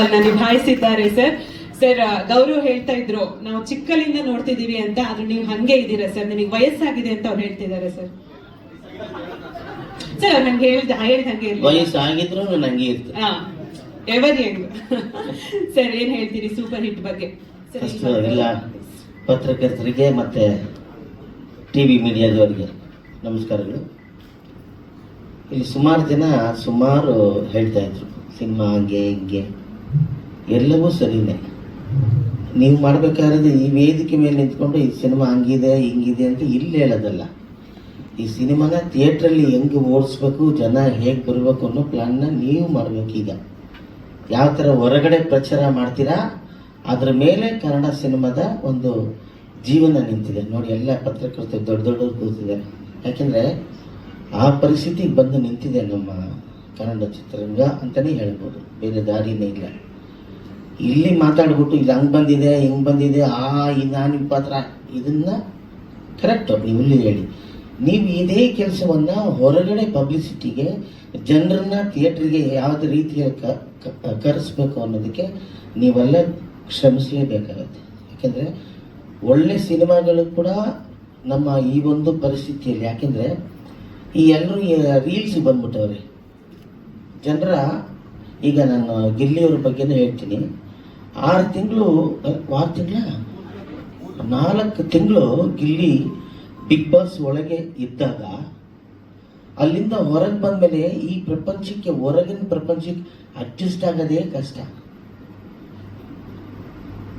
ಅನ್ನ ನಿಭಾಯಿಸಿದ್ದಾರೆ sir. Sir Gaurav ಹೇಳ್ತಾ ಇದ್ರು ನಾವು ಚಿಕ್ಕಲಿಂದ ನೋಡ್ತಿದೀವಿ ಅಂತ ಆದ್ರೆ ನೀವು ಹಂಗೆ ಇದ್ದೀರಾ ಸರ್? ನಿಮಗೆ ವಯಸ್ಸಾಗಿದೆ ಅಂತ ಅವ್ರು ಹೇಳ್ತಿದ್ದಾರೆ ಸರ್. ಸರ್ ಅವ್ರು ನಂಗೆ ಹೇಳ್ದ ಹೇಳ್ದ ಹಂಗೆ ಇರ್ಲಿ. ವಯಸ್ಸಾಗಿದ್ರು ನಂಗೆ ಇರ್ತದೆ ಹಾ ಎವರ್ ಯಂಗ್ ಸರ್ ಏನ್ ಹೇಳ್ತೀರಿ ಸೂಪರ್ ಹಿಟ್ ಬಗ್ಗೆ? ಸರ್, ಫಸ್ಟ್ ಈ- ಎಲ್ಲ ಪತ್ರಕರ್ತರಿಗೆ ಮತ್ತೆ ಟಿವಿ ಮೀಡಿಯಾದವರಿಗೆ ನಮಸ್ಕಾರಗಳು. ಇಲ್ಲಿ ಸುಮಾರು ಜನ ಸುಮಾರು ಹೇಳ್ತಾ ಇದ್ರು. ಸಿನಿಮಾ ಹಂಗೆ ಹಿಂಗೆ. ಎಲ್ಲವೂ ಸರಿನೇ. ನೀವು ಮಾಡಬೇಕಾದ್ರೆ ಈ ವೇದಿಕೆ ಮೇಲೆ ನಿಂತ್ಕೊಂಡು ಈ ಸಿನಿಮಾ ಹಂಗಿದೆ, ಹಿಂಗಿದೆ ಅಂತ ಇಲ್ಲಿ ಹೇಳೋದಲ್ಲ. ಈ ಸಿನಿಮಾನ ಥಿಯೇಟ್ರಲ್ಲಿ ಹೆಂಗೆ ಓಡಿಸ್ಬೇಕು, ಜನ ಹೇಗೆ ಬರಬೇಕು ಅನ್ನೋ ಪ್ಲ್ಯಾನ್ನ ನೀವು ಮಾಡಬೇಕೀಗ ಯಾವ ಥರ ಹೊರಗಡೆ ಪ್ರಚಾರ ಮಾಡ್ತೀರಾ, ಅದರ ಮೇಲೆ ಕನ್ನಡ ಸಿನಿಮಾದ ಒಂದು ಜೀವನ ನಿಂತಿದೆ. ನೋಡಿ, ಎಲ್ಲ ಪತ್ರಕರ್ತರು ದೊಡ್ಡ ದೊಡ್ಡವ್ರು ಕೂತಿದ್ದಾರೆ. ಯಾಕೆಂದರೆ ಆ ಪರಿಸ್ಥಿತಿಗೆ ಬಂದು ನಿಂತಿದೆ ನಮ್ಮ ಕನ್ನಡ ಚಿತ್ರರಂಗ ಅಂತಲೇ ಹೇಳ್ಬೋದು. ಬೇರೆ ದಾರಿನೇ ಇಲ್ಲ. ಇಲ್ಲಿ ಮಾತಾಡ್ಬಿಟ್ಟು ಇಲ್ಲಿ ಹಂಗೆ ಬಂದಿದೆ, ಹಿಂಗೆ ಬಂದಿದೆ, ಆ, ಈ ನಾನು ಪಾತ್ರ, ಇದನ್ನು ಕರೆಕ್ಟು ನೀವು ಇಲ್ಲಿ ಹೇಳಿ. ನೀವು ಇದೇ ಕೆಲಸವನ್ನು ಹೊರಗಡೆ ಪಬ್ಲಿಸಿಟಿಗೆ ಜನರನ್ನ ಥಿಯೇಟ್ರಿಗೆ ಯಾವುದೇ ರೀತಿಯಲ್ಲಿ ಕರೆಸ್ಬೇಕು ಅನ್ನೋದಕ್ಕೆ ನೀವೆಲ್ಲ ಶ್ರಮಿಸಲೇಬೇಕಾಗತ್ತೆ. ಯಾಕೆಂದರೆ ಒಳ್ಳೆ ಸಿನಿಮಾಗಳು ಕೂಡ ನಮ್ಮ ಈ ಒಂದು ಪರಿಸ್ಥಿತಿಯಲ್ಲಿ. ಯಾಕೆಂದರೆ ಈ ಎಲ್ಲರೂ ರೀಲ್ಸ್ ಬಂದ್ಬಿಟ್ಟವ್ರೆ. ಜನರ, ಈಗ ನಾನು ಗಿಲ್ಲಿಯವ್ರ ಬಗ್ಗೆನೇ ಹೇಳ್ತೀನಿ. ಆರು ತಿಂಗಳು ಆರು ತಿಂಗಳ? ನಾಲ್ಕು ತಿಂಗಳು ಗಿಲ್ಲಿ ಬಿಗ್ ಬಾಸ್ ಒಳಗೆ ಇದ್ದಾಗ, ಅಲ್ಲಿಂದ ಹೊರಗೆ ಬಂದಮೇಲೆ ಈ ಪ್ರಪಂಚಕ್ಕೆ, ಹೊರಗಿನ ಪ್ರಪಂಚಕ್ಕೆ ಅಡ್ಜಸ್ಟ್ ಆಗೋದೇ ಕಷ್ಟ.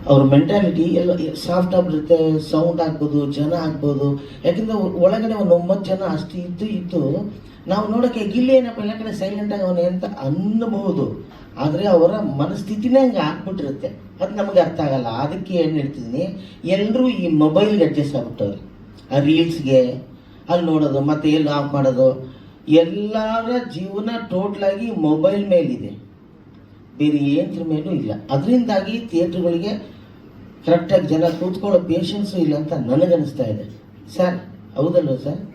ಅವ್ರ ಮೆಂಟಾಲಿಟಿ ಎಲ್ಲ ಸಾಫ್ಟ್ ಆಗಿರುತ್ತೆ ಸೌಂಡ್ ಆಗ್ಬೋದು, ಜನ ಆಗ್ಬೋದು. ಯಾಕಂದ್ರೆ ಒಳಗಡೆ ಒಂದು ಒಂಬತ್ತು ಜನ ಅಷ್ಟು ಇದ್ದು ಇದ್ದು ನಾವು ನೋಡೋಕೆ ಗಿಲ್ಲಿ ಏನಪ್ಪ ಎಲ್ಲ ಕಡೆ ಸೈಲೆಂಟ್ ಆಗವನೆ ಅಂತ ಅನ್ನಬಹುದು. ಆದರೆ ಅವರ ಮನಸ್ಥಿತಿನೇ ಹಂಗೆ ಆಗ್ಬಿಟ್ಟಿರುತ್ತೆ. ಅದು ನಮಗೆ ಅರ್ಥ ಆಗಲ್ಲ. ಅದಕ್ಕೆ ಏನು ಹೇಳ್ತಿದ್ದೀನಿ? ಎಲ್ಲರೂ ಈ ಮೊಬೈಲ್ಗೆ ಅಡ್ಜಸ್ಟ್ ಆಗ್ಬಿಟ್ಟವ್ರೆ. ಆ ರೀಲ್ಸ್ಗೆ ಅಲ್ಲಿ ನೋಡೋದು, ಮತ್ತೆ ಎಲ್ಲಿ ಆಫ್ ಮಾಡೋದು. ಎಲ್ಲರ ಜೀವನ ಟೋಟ್ಲಾಗಿ ಮೊಬೈಲ್ ಮೇಲಿದೆ. ಬೇರೆ ಏನ್ರ ಮೇಲೂ ಇಲ್ಲ. ಅದರಿಂದಾಗಿ ಥಿಯೇಟ್ರ್ಗಳಿಗೆ ಕರೆಕ್ಟಾಗಿ ಜನ ಕೂತ್ಕೊಳ್ಳೋ ಪೇಷನ್ಸು ಇಲ್ಲ ಅಂತ ನನಗನ್ನಿಸ್ತಾ ಇದೆ. ಸರ್, ಹೌದಲ್ವ ಸರ್?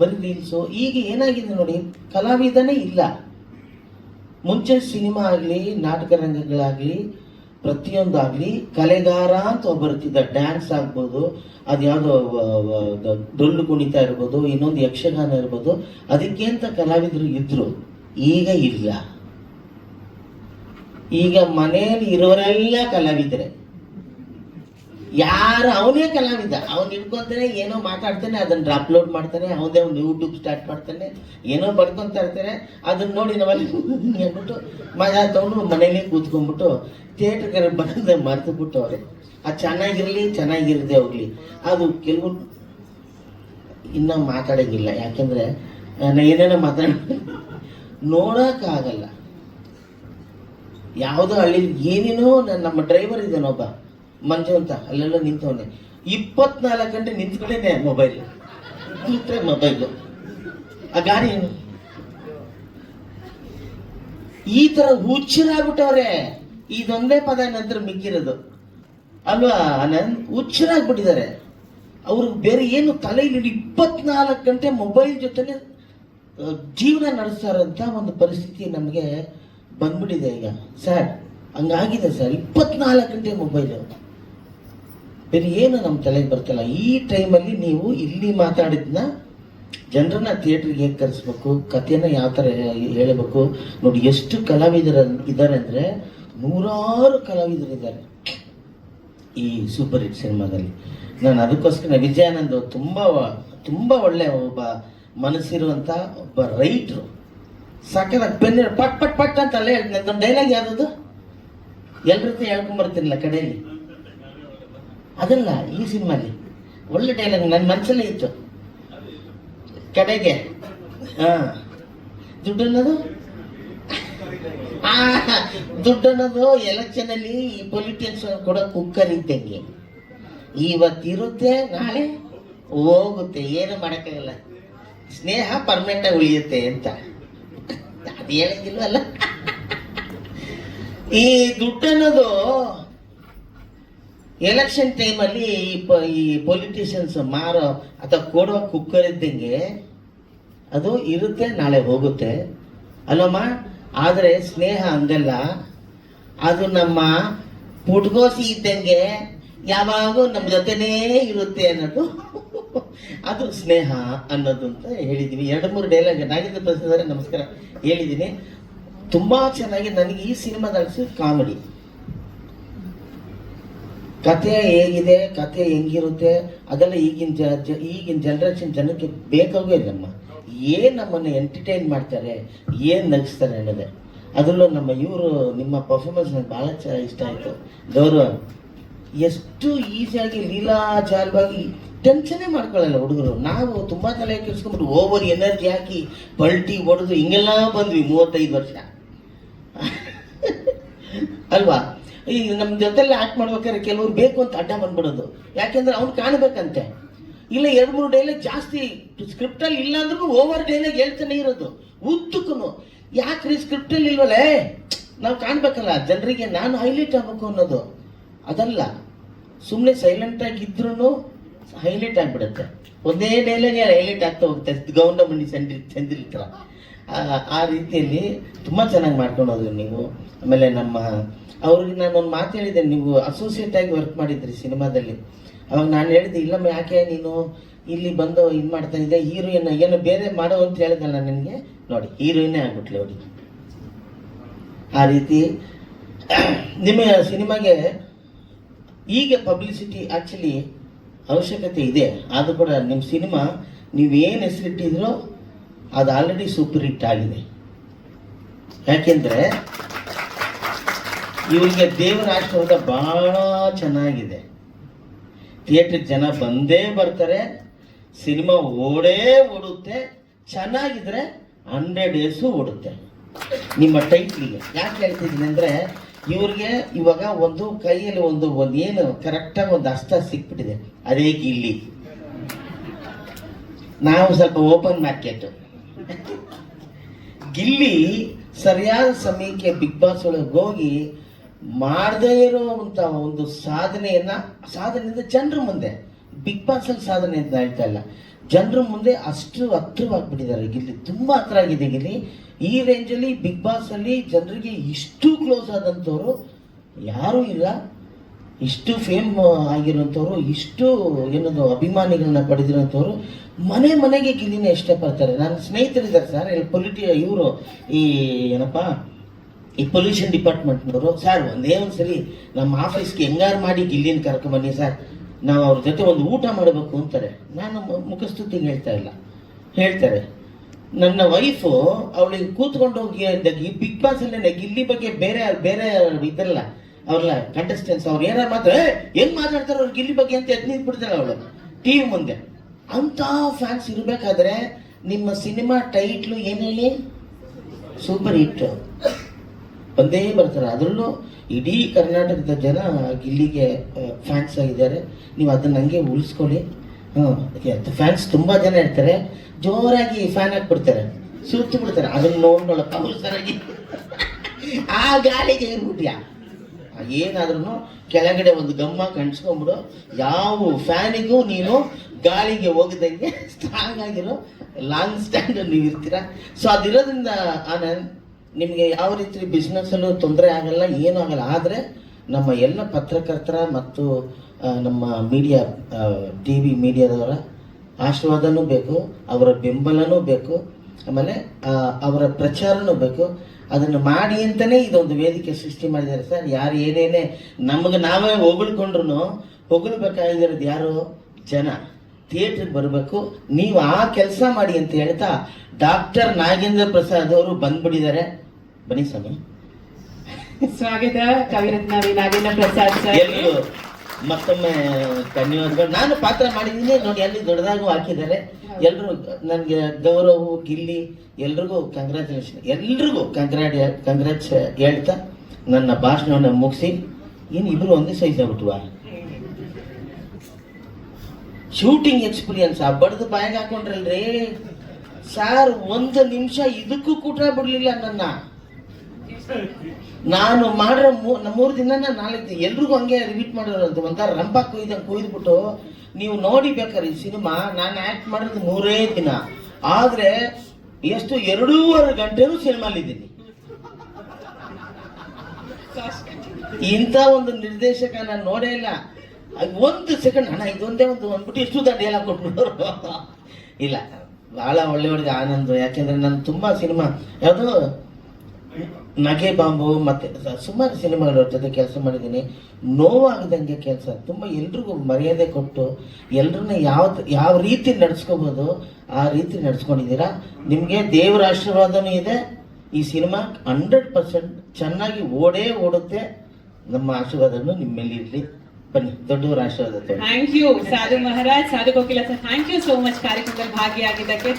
ಬರೀ ರೀಲ್ಸು ಈಗ ಏನಾಗಿದೆ ನೋಡಿ, ಕಲಾವಿದನೇ ಇಲ್ಲ. ಮುಂಚೆ ಸಿನಿಮಾ ಆಗಲಿ, ನಾಟಕ ರಂಗಗಳಾಗಲಿ, ಪ್ರತಿಯೊಂದಾಗಲಿ ಕಲೆಗಾರ ಅಂತ ಒಬ್ಬ ಬರ್ತಿದ್ದ. ಡ್ಯಾನ್ಸ್ ಆಗ್ಬೋದು, ಅದು ಯಾವುದೋ ಡೊಳ್ಳು ಕುಣಿತ ಇರ್ಬೋದು, ಇನ್ನೊಂದು ಯಕ್ಷಗಾನ ಇರ್ಬೋದು, ಅದಕ್ಕೆ ಅಂತ ಕಲಾವಿದರು ಇದ್ರು. ಈಗ ಇಲ್ಲ. ಈಗ ಮನೆಯಲ್ಲಿ ಇರೋರೆಲ್ಲ ಕಲಾವಿದರೆ. ಯಾರು, ಅವನೇ ಕಲಾವಿದ. ಅವನು ಇಟ್ಕೊಂತಾನೆ ಏನೋ ಮಾತಾಡ್ತಾನೆ, ಅದನ್ನ ಅಪ್ಲೋಡ್ ಮಾಡ್ತಾನೆ ಅವನೇ ಒಂದು ಯೂಟ್ಯೂಬ್ ಸ್ಟಾರ್ಟ್ ಮಾಡ್ತಾನೆ, ಏನೋ ಬಡ್ಕೊಂತ ಇರ್ತಾನೆ. ಅದನ್ನ ನೋಡಿ ನಾವಲ್ಲಿ ಅಂದ್ಬಿಟ್ಟು ಮಜಾ ತಗೊಂಡು ಮನೇಲಿ ಕೂತ್ಕೊಂಡ್ಬಿಟ್ಟು ಥಿಯೇಟ್ರ್ಗೆ ಬಂದ ಮರೆತು ಬಿಟ್ಟು ಅವ್ರೆ. ಅದು ಚೆನ್ನಾಗಿರಲಿ, ಚೆನ್ನಾಗಿರದೆ ಹೋಗ್ಲಿ. ಅದು ಕೆಲವು ಇನ್ನೂ ಮಾತಾಡೋಂಗಿಲ್ಲ. ಯಾಕೆಂದರೆ ನಾನು ಏನೇನೋ ಮಾತಾಡ, ನೋಡೋಕ್ಕಾಗಲ್ಲ. ಯಾವುದೋ ಹಳ್ಳಿ ಏನೇನೋ ನಮ್ಮ ಡ್ರೈವರ್ ಇದ್ದಾನೊಬ್ಬ. ಮಂಜು ಅಂತ ಅಲ್ಲೆಲ್ಲ ನಿಂತವನೆ. ಇಪ್ಪತ್ನಾಲ್ಕು ಗಂಟೆ ನಿಂತ್ಕೊಂಡೇನೆ ಮೊಬೈಲ್ ಮೊಬೈಲು ಆ ಗಾಡಿ ಏನು? ಈ ತರ ಹುಚ್ಚರಾಗ್ಬಿಟ್ಟವ್ರೆ. ಇದೊಂದೇ ಪದ ನಂತರ ಮಿಕ್ಕಿರೋದು. ಅಲ್ವಾ ನನ್ ಹುಚ್ಚರಾಗ್ಬಿಟ್ಟಿದ್ದಾರೆ. ಅವ್ರಿಗೆ ಬೇರೆ ಏನು ತಲೆಯಲ್ಲಿ ಇಪ್ಪತ್ನಾಲ್ಕು ಗಂಟೆ ಮೊಬೈಲ್ ಜೊತೆನೆ ಜೀವನ ನಡೆಸ್ತಾರಂತ ಒಂದು ಪರಿಸ್ಥಿತಿ ನಮಗೆ ಬಂದ್ಬಿಟ್ಟಿದೆ ಈಗ. ಸರ್, ಹಂಗಾಗಿದೆ ಸರ್. ಇಪ್ಪತ್ನಾಲ್ಕು ಗಂಟೆ ಮೊಬೈಲು ಬೇರೆ ಏನು ನಮ್ಮ ತಲೆಗೆ ಬರ್ತಿಲ್ಲ. ಈ ಟೈಮಲ್ಲಿ ನೀವು ಇಲ್ಲಿ ಮಾತಾಡಿದ್ನ ಜನರನ್ನ ಥಿಯೇಟ್ರಿಗೆ ಹೇಗೆ ಕರೆಸ್ಬೇಕು ಕಥೆನ ಯಾವ ಥರ ಹೇಳಬೇಕು, ನೋಡಿ ಎಷ್ಟು ಕಲಾವಿದರ ಇದ್ದಾರೆ ಅಂದರೆ ನೂರಾರು ಕಲಾವಿದರಿದ್ದಾರೆ ಈ ಸೂಪರ್ ಹಿಟ್ ಸಿನಿಮಾದಲ್ಲಿ. ನಾನು ಅದಕ್ಕೋಸ್ಕರ ವಿಜಯಾನಂದ್ ತುಂಬ ತುಂಬ ಒಳ್ಳೆ ಒಬ್ಬ ಮನಸ್ಸಿರುವಂಥ ಒಬ್ಬ ರೈಟ್ರು. ಸಕ್ಕದ ಪೆನ್ ಪಟ್ ಪಟ್ ಪಟ್ ಅಂತ ಅಲ್ಲೇ ಹೇಳ್ತೀನಿ. ಡೈಲಾಗ್ ಯಾವ್ದು ಎಲ್ರ ಹೇಳ್ಕೊಂಡ್ಬರ್ತೀನಿಲ್ಲ ಕಡೆಯಲ್ಲಿ. ಅದಲ್ಲ ಈ ಸಿನಿಮಾಲಿ ಒಳ್ಳೆ ಡೈಲಾಗ್ ನನ್ನ ಮನಸ್ಸಲ್ಲೇ ಇತ್ತು. ಕಡೆಗೆ. ಹಾಂ. ದುಡ್ಡು ಅನ್ನೋದು? ದುಡ್ಡು ಅನ್ನೋದು ಎಲೆಕ್ಷನ್ ಅಲ್ಲಿ ಈ ಪೊಲಿಟಿಕ್ಸ್ ಕೊಡೋ ಕುಕ್ಕರ್ ಇದ್ದಂಗೆ. ಇವತ್ತಿರುತ್ತೆ, ನಾಳೆ ಹೋಗುತ್ತೆ, ಏನು ಮಾಡೋಕ್ಕಾಗಲ್ಲ. ಸ್ನೇಹ ಪರ್ಮನೆಂಟ್ ಆಗಿ ಉಳಿಯುತ್ತೆ ಅಂತ. ಅದು ಹೇಳಂಗಿಲ್ವಲ್ಲ? ಈ ದುಡ್ಡು ಅನ್ನೋದು ಎಲೆಕ್ಷನ್ ಟೈಮಲ್ಲಿ ಈ ಪೊಲಿಟಿಷಿಯನ್ಸ್ ಮಾರೋ ಅಥವಾ ಕೊಡೋ ಕುಕ್ಕರ್ ಇದ್ದಂಗೆ ಅದು ಇರುತ್ತೆ, ನಾಳೆ ಹೋಗುತ್ತೆ. ಅಲ್ಲಮ್ಮ? ಆದರೆ ಸ್ನೇಹ ಹಂಗಲ್ಲ. ಅದು ನಮ್ಮ ಪುಟ್ಗೋಸಿ ಇದ್ದಂಗೆ ಯಾವಾಗೂ ನಮ್ಮ ಜೊತೆನೇ ಇರುತ್ತೆ ಅನ್ನೋದು. ಅದು ಸ್ನೇಹ ಅನ್ನೋದು ಅಂತ ಹೇಳಿದ್ದೀನಿ ಎರಡು, ಮೂರು ಡೈಲಾಗ್ ನಾಗೇಂದ್ರ ಪ್ರಸಾದ್ ನಮಸ್ಕಾರ ಹೇಳಿದ್ದೀನಿ ತುಂಬಾ ಚೆನ್ನಾಗಿ ನನಗೆ ಈ ಸಿನಿಮಾದ ಅನ್ಸಿದ್ದು ಕಾಮಿಡಿ. ಕತೆ ಹೇಗಿದೆ ಕತೆ ಹೆಂಗಿರುತ್ತೆ, ಅದೆಲ್ಲ ಈಗಿನ ಜ, ಜ- ಈಗಿನ ಜನರೇಷನ್ ಜನಕ್ಕೆ ಬೇಕಾಗೇ ಇಲ್ಲಮ್ಮ. ಏನ್ ನಮ್ಮನ್ನು ಎಂಟರ್ಟೈನ್ ಮಾಡ್ತಾರೆ, ಏನ್ ನಗಿಸ್ತಾರೆ ಅನ್ನೋದೇ. ಅದರಲ್ಲೂ ನಮ್ಮ ಇವರು, ನಿಮ್ಮ ಪರ್ಫಾರ್ಮೆನ್ಸ್ ನನಗೆ ಭಾಳ ಚ ಇಷ್ಟ ಆಯಿತು. ಗೌರವ, ಎಷ್ಟು ಈಸಿಯಾಗಿ ಲೀಲಾಚಾರವಾಗಿ ಟೆನ್ಷನ್ನೇ ಮಾಡ್ಕೊಳ್ಳಲ್ಲ ಹುಡುಗರು. ನಾವು ತುಂಬಾ ತಲೆ ಕೆಡಿಸ್ಕೊಂಡ್ಬಿಟ್ಟು ಓವರ್ ಎನರ್ಜಿ ಹಾಕಿ ಪಲ್ಟಿ ಹೊಡೆದು ಹಿಂಗೆಲ್ಲ ಬಂದ್ವಿ ಮೂವತ್ತೈದು ವರ್ಷ. ಅಲ್ವಾ? ಈ ನಮ್ಮ ಜೊತೆಲ್ಲ ಆಕ್ಟ್ ಮಾಡ್ಬೇಕಾದ್ರೆ ಕೆಲವ್ರು ಬೇಕು ಅಂತ ಅಡ್ಡ ಬಂದ್ಬಿಡೋದು. ಯಾಕೆಂದ್ರೆ ಅವ್ನು ಕಾಣಬೇಕಂತೆ. ಇಲ್ಲ ಎರಡು ಮೂರು ಡೈಲಾಗ್ ಜಾಸ್ತಿ ಸ್ಕ್ರಿಪ್ಟಲ್ಲಿ ಇಲ್ಲ ಅಂದ್ರೂ ಓವರ್ ಡೈಲಾಗ್ ಹೇಳ್ತಾನೆ ಇರೋದು. ಉದ್ದಕ್ಕೂ ಯಾಕ್ರಿ ಸ್ಕ್ರಿಪ್ಟಲ್ಲಿ ಇಲ್ವಲ್ಲೇ ನಾವು ಕಾಣ್ಬೇಕಲ್ಲ, ಜನರಿಗೆ ನಾನು ಹೈಲೈಟ್ ಆಗ್ಬೇಕು ಅನ್ನೋದು. ಅದಲ್ಲ ಸುಮ್ಮನೆ ಸೈಲೆಂಟ್ ಆಗಿದ್ರು ಹೈಲೈಟ್ ಆಗ್ಬಿಡುತ್ತೆ. ಒಂದೇ ಡೈಲಾಗ್ ಹೈಲೈಟ್ ಆಗ್ತಾ ಹೋಗುತ್ತೆ ಗೌಂಡಮಣಿ ಚಂದ್ರಿ ಚಂದ್ರಿತ್ರ ಆ ರೀತಿಯಲ್ಲಿ ತುಂಬ ಚೆನ್ನಾಗಿ ಮಾಡ್ಕೊಂಡು ಹೋದ್ರಿ ನೀವು. ಆಮೇಲೆ ನಮ್ಮ ಅವ್ರಿಗೆ ನಾನು ಒಂದು ಮಾತು ಹೇಳಿದೆ ನೀವು ಅಸೋಸಿಯೇಟ್ ಆಗಿ ವರ್ಕ್ ಮಾಡಿದ್ರಿ ಸಿನಿಮಾದಲ್ಲಿ. ಅವಾಗ ನಾನು ಹೇಳಿದೆ, ಇಲ್ಲಮ್ಮ, ಯಾಕೆ ನೀನು ಇಲ್ಲಿ ಬಂದು ಇದು ಮಾಡ್ತಾ ಇದ್ದೆ ಹೀರೋಯಿನ್ ಏನು ಬೇರೆ ಮಾಡೋ ಅಂತ ಹೇಳಿದಲ್ಲ ನನಗೆ? ನೋಡಿ ಹೀರೋಯಿನೇ ಆಗ್ಬಿಟ್ಲಿ ನೋಡಿ. ಆ ರೀತಿ ನಿಮ್ಮ ಸಿನಿಮಾಗೆ ಈಗ ಪಬ್ಲಿಸಿಟಿ ಆಕ್ಚುಲಿ ಅವಶ್ಯಕತೆ ಇದೆ. ಆದರೂ ಕೂಡ ನಿಮ್ಮ ಸಿನಿಮಾ ನೀವೇನು ಹೆಸರಿಟ್ಟಿದ್ರೋ ಅದು ಆಲ್ರೆಡಿ ಸೂಪರ್ ಹಿಟ್ ಆಗಿದೆ. ಯಾಕೆಂದ್ರೆ ಇವ್ರಿಗೆ ದೇವರ ಆಶೀರ್ವಾದ ಬಹಳ ಚೆನ್ನಾಗಿದೆ. ಥಿಯೇಟ್ರಿಗೆ ಜನ ಬಂದೇ ಬರ್ತಾರೆ, ಸಿನಿಮಾ ಓಡೇ ಓಡುತ್ತೆ, ಚೆನ್ನಾಗಿದ್ರೆ ಹಂಡ್ರೆಡ್ ಡೇಸು ಓಡುತ್ತೆ. ನಿಮ್ಮ ಟೈಟ್ಲಿಗೆ. ಯಾಕೆ ಹೇಳ್ತಿದ್ದೀನಿ ಅಂದರೆ, ಇವ್ರಿಗೆ ಇವಾಗ ಒಂದು ಕೈಯಲ್ಲಿ ಒಂದು ಒಂದು ಏನು ಕರೆಕ್ಟಾಗಿ ಒಂದು ಅಸ್ತ ಸಿಕ್ಬಿಟ್ಟಿದೆ. ಅದೇ ಗಿಲ್ಲಿ ನಾವು ಸ್ವಲ್ಪ ಓಪನ್ ಮಾರ್ಕೆಟ್. ಗಿಲ್ಲಿ ಸರಿಯಾದ ಸಮಯಕ್ಕೆ ಬಿಗ್ ಬಾಸ್ ಒಳಗೆ ಹೋಗಿ ಮಾಡದೇ ಇರುವಂತ ಒಂದು ಸಾಧನೆಯನ್ನ, ಸಾಧನೆಯಿಂದ ಜನರ ಮುಂದೆ, ಬಿಗ್ ಬಾಸಲ್ಲಿ ಸಾಧನೆ ಅಂತ ಹೇಳ್ತಾ ಇಲ್ಲ. ಜನರ ಮುಂದೆ ಅಷ್ಟು ಹತ್ರವಾಗ್ಬಿಟ್ಟಿದ್ದಾರೆ ಗಿಲ್ಲಿ ತುಂಬಾ ಹತ್ರ ಆಗಿದೆ. ಗಿಲ್ಲಿ ಈ ರೇಂಜಲ್ಲಿ ಬಿಗ್ ಬಾಸಲ್ಲಿ ಜನರಿಗೆ ಇಷ್ಟು ಕ್ಲೋಸ್ ಆದಂಥವ್ರು ಯಾರೂ ಇಲ್ಲ. ಇಷ್ಟು ಫೇಮ್ ಆಗಿರೋಂಥವ್ರು ಇಷ್ಟು ಏನದು ಅಭಿಮಾನಿಗಳನ್ನ ಪಡೆದಿರೋಂಥವ್ರು ಮನೆ ಮನೆಗೆ ಗಿಲ್ಲಿನ ಇಷ್ಟಪಡ್ತಾರೆ ನನ್ನ ಸ್ನೇಹಿತರಿದ್ದಾರೆ ಸರ್. ಇಲ್ಲಿ ಪೊಲಿಟಿ, ಇವರು ಈ ಏನಪ್ಪ ಈ ಪೊಲ್ಯೂಷನ್ ಡಿಪಾರ್ಟ್ಮೆಂಟ್ನವರು ಸರ್ ಒಂದೇ ಒಂದು ಸರಿ ನಮ್ಮ ಆಫೀಸ್ಗೆ ಹೆಂಗಾರು ಮಾಡಿ ಗಿಲ್ಲಿನ ಕರ್ಕೊಂಬನ್ನಿ ಸರ್ ನಾವು ಅವ್ರ ಜೊತೆ ಒಂದು ಊಟ ಮಾಡಬೇಕು ಅಂತಾರೆ. ನಾನು ಮುಖಸ್ತುತಿ ಹೇಳ್ತಾ ಇಲ್ಲ. ಹೇಳ್ತಾರೆ. ನನ್ನ ವೈಫು ಅವಳಿಗೆ ಕೂತ್ಕೊಂಡು ಹೋಗಿ ಈ ಬಿಗ್ ಬಾಸ್ ಅಲ್ಲೇ ಗಿಲ್ಲಿ ಬಗ್ಗೆ ಬೇರೆ ಬೇರೆ ಇದ್ರಲ್ಲ ಅವ್ರಲ್ಲ ಕಂಟೆಸ್ಟೆನ್ಸ್ ಅವ್ರು ಏನಾರು ಮಾತ್ರ "ಏ, ಹೆಂಗ್ ಮಾತಾಡ್ತಾರೆ ಅವ್ರು ಗಿಲ್ಲಿ ಬಗ್ಗೆ ಅಂತ ಎದ್ ನಿಂತ್ಬಿಡ್ತಾಳೆ ಅವಳು. ಟಿವಿ ಮುಂದೆ. ಅಂತ ಫ್ಯಾನ್ಸ್ ಇರಬೇಕಾದ್ರೆ ನಿಮ್ಮ ಸಿನಿಮಾ ಟೈಟ್ಲು ಏನು ಹೇಳಿ? ಸೂಪರ್ ಹಿಟ್ ಬಂದೇ ಬರ್ತಾರೆ. ಅದರಲ್ಲೂ ಇಡೀ ಕರ್ನಾಟಕದ ಜನ ಗಿಲ್ಲಿಗೆ ಫ್ಯಾನ್ಸ್ ಆಗಿದ್ದಾರೆ. ನೀವು ಅದನ್ನ ಹಂಗೆ ಉಳಿಸ್ಕೊಳ್ಳಿ. ಫ್ಯಾನ್ಸ್ ತುಂಬಾ ಜನ ಇರ್ತಾರೆ. ಜೋರಾಗಿ ಫ್ಯಾನ್ ಹಾಕ್ಬಿಡ್ತಾರೆ ಸುತ್ತು ಬಿಡ್ತಾರೆ. ಅದನ್ನ ನೋಡ್ಕೊಳ್ಳಪ್ಪ ಹುಷಾರಾಗಿ ಆ ಗಾಳಿಗೆ ಏರ್ಬಿಟ್ಯಾ ಏನಾದ್ರೂ ಕೆಳಗಡೆ ಒಂದು ಗಮ್ಮ ಕಣ್ಸ್ಕೊಂಡ್ಬಿಡು. ಯಾವ ಫ್ಯಾನಿಗೂ ನೀನು ಗಾಳಿಗೆ ಹೋಗದಂಗೆ ಸ್ಟ್ರಾಂಗ್ ಆಗಿರೋ ಲಾಂಗ್ ಸ್ಟ್ಯಾಂಡ್ ನೀವು ಇರ್ತೀರಾ. ಸೊ ಅದಿರೋದ್ರಿಂದ ಆನಂದ್ ನಿಮಗೆ ಯಾವ ರೀತಿ ಬಿಸ್ನೆಸ್ಸಲ್ಲೂ ತೊಂದರೆ ಆಗಲ್ಲ, ಏನೂ ಆಗಲ್ಲ. ಆದರೆ ನಮ್ಮ ಎಲ್ಲ ಪತ್ರಕರ್ತರ ಮತ್ತು ನಮ್ಮ ಮೀಡಿಯಾ ಟಿ ವಿ ಮೀಡಿಯಾದವರ ಆಶೀರ್ವಾದನೂ ಬೇಕು, ಅವರ ಬೆಂಬಲನೂ ಬೇಕು, ಆಮೇಲೆ ಅವರ ಪ್ರಚಾರನೂ ಬೇಕು. ಅದನ್ನು ಮಾಡಿ ಅಂತಲೇ ಇದೊಂದು ವೇದಿಕೆ ಸೃಷ್ಟಿ ಮಾಡಿದ್ದಾರೆ ಸರ್. ಯಾರು ಏನೇನೇ, ನಮಗೆ ನಾವೇ ಹೊಗಳ್ಕೊಂಡ್ರು ಹೊಗಳ್ಬೇಕಾಗಿರೋದು ಯಾರು? ಜನ. ಥಿಯೇಟ್ರಿಗೆ ಬರಬೇಕು. ನೀವು ಆ ಕೆಲಸ ಮಾಡಿ ಅಂತ ಹೇಳ್ತಾ ಡಾಕ್ಟರ್ ನಾಗೇಂದ್ರ ಪ್ರಸಾದ್ ಅವರು ಬಂದ್ಬಿಟ್ಟಿದ್ದಾರೆ. ಬನ್ನಿ ಸ್ವಾಮಿ. ಸ್ವಾಗತ ಕವಿರತ್ನ ನಾಗೇಂದ್ರ ಪ್ರಸಾದ್ ಸರ್. ಎಲ್ಲರೂ ಮತ್ತೊಮ್ಮೆ ಧನ್ಯವಾದಗಳು. ನಾನು ಪಾತ್ರ ಮಾಡಿದ್ದೀನಿ. ನೋಡಿ ಅಲ್ಲಿ ದೊಡ್ಡದಾಗೂ ಹಾಕಿದ್ದಾರೆ. ಎಲ್ಲರೂ ನನಗೆ ಗೌರವವು ಗಿಲ್ಲಿ ಎಲ್ರಿಗೂ ಕಂಗ್ರ್ಯಾಚುಲೇಷನ್ ಎಲ್ರಿಗೂ ಕಂಗ್ರಾಡ್ ಕಂಗ್ರಾಚ್ ಹೇಳ್ತಾ ನನ್ನ ಭಾಷಣವನ್ನು ಮುಗಿಸಿ. ಏನು ಇಬ್ರು ಒಂದೇ ಸೈಜ್ ಆಗ್ಬಿಟ್ವಾ? ಶೂಟಿಂಗ್ ಎಕ್ಸ್ಪೀರಿಯನ್ಸ್ ಆ? ಬಡ್ದು ಬಾಯಿಗೆ ಹಾಕೊಂಡ್ರಲ್ರಿ? ಸಾರ್ ಒಂದು ನಿಮಿಷ ಇದಕ್ಕೂ ಕೂಟ ಬಿಡ್ಲಿಲ್ಲ ನನ್ನ. ನಾನು ಮಾಡಿರೋ ಮೂರು ದಿನ ನಾಲ್ಕು ಎಲ್ರಿಗೂ ಹಂಗೆ ರಿಪೀಟ್ ಮಾಡಿರೋದು ಒಂಥರ ರಂಪ ಕೊಯ್ದಂಗೆ ಕೊಯ್ದ್ಬಿಟ್ಟು ನೀವು ನೋಡಿ ಬೇಕಾರೆ ಈ ಸಿನಿಮಾ, ನಾನು ಆ್ಯಕ್ಟ್ ಮಾಡಿರೋದು ಮೂರೇ ದಿನ. ಆದರೆ ಎಷ್ಟು ಎರಡೂವರೆ ಗಂಟೆನೂ ಸಿನಿಮಾಲಿದ್ದೀನಿ. ಇಂಥ ಒಂದು ನಿರ್ದೇಶಕ ನಾನು ನೋಡೇ ಇಲ್ಲ. ಒಂದು ಸೆಕೆಂಡ್ ಅಣ್ಣ, ಇದೊಂದೇ ಒಂದು ಅಂದ್ಬಿಟ್ಟು ಎಷ್ಟು ದಂಡ ಎಲ್ಲ ಕೊಟ್ಬಿಟ್ಟರು ಇಲ್ಲ, ಬಹಳ ಒಳ್ಳೆ ಆನಂದ. ಯಾಕೆಂದ್ರೆ ನಾನು ತುಂಬಾ ಸಿನಿಮಾ ಯಾವುದು? ನಗೆ ಬಾಂಬು ಮತ್ತೆ ಸುಮಾರು ಸಿನಿಮಾಗಳ ಜೊತೆ ಕೆಲಸ ಮಾಡಿದ್ದೀನಿ. ನೋವಾಗದಂಗೆ ಕೆಲಸ. ತುಂಬ ಎಲ್ರಿಗೂ ಮರ್ಯಾದೆ ಕೊಟ್ಟು ಎಲ್ರನ್ನ ಯಾವ ಯಾವ ರೀತಿ ನಡೆಸ್ಕೋಬೋದು, ಆ ರೀತಿ ನಡ್ಸ್ಕೊಂಡಿದ್ದೀರಾ? ನಿಮಗೆ ದೇವರ ಆಶೀರ್ವಾದನೂ ಇದೆ. ಈ ಸಿನಿಮಾ ಹಂಡ್ರೆಡ್ ಪರ್ಸೆಂಟ್ ಚೆನ್ನಾಗಿ ಓಡೇ ಓಡುತ್ತೆ. ನಮ್ಮ ಆಶೀರ್ವಾದನೂ ನಿಮ್ಮಲ್ಲಿ ಮೇಲೆ ಇರಲಿ. ಬನ್ನಿ, ದೊಡ್ಡವರ ಆಶೀರ್ವಾದ thank you Sadhu Maharaj, Sadhu Kokila sir. Thank you so much ಕಾರ್ಯಕ್ರಮದಲ್ಲಿ ಭಾಗಿಯಾಗಿದ್ದಕ್ಕೆ.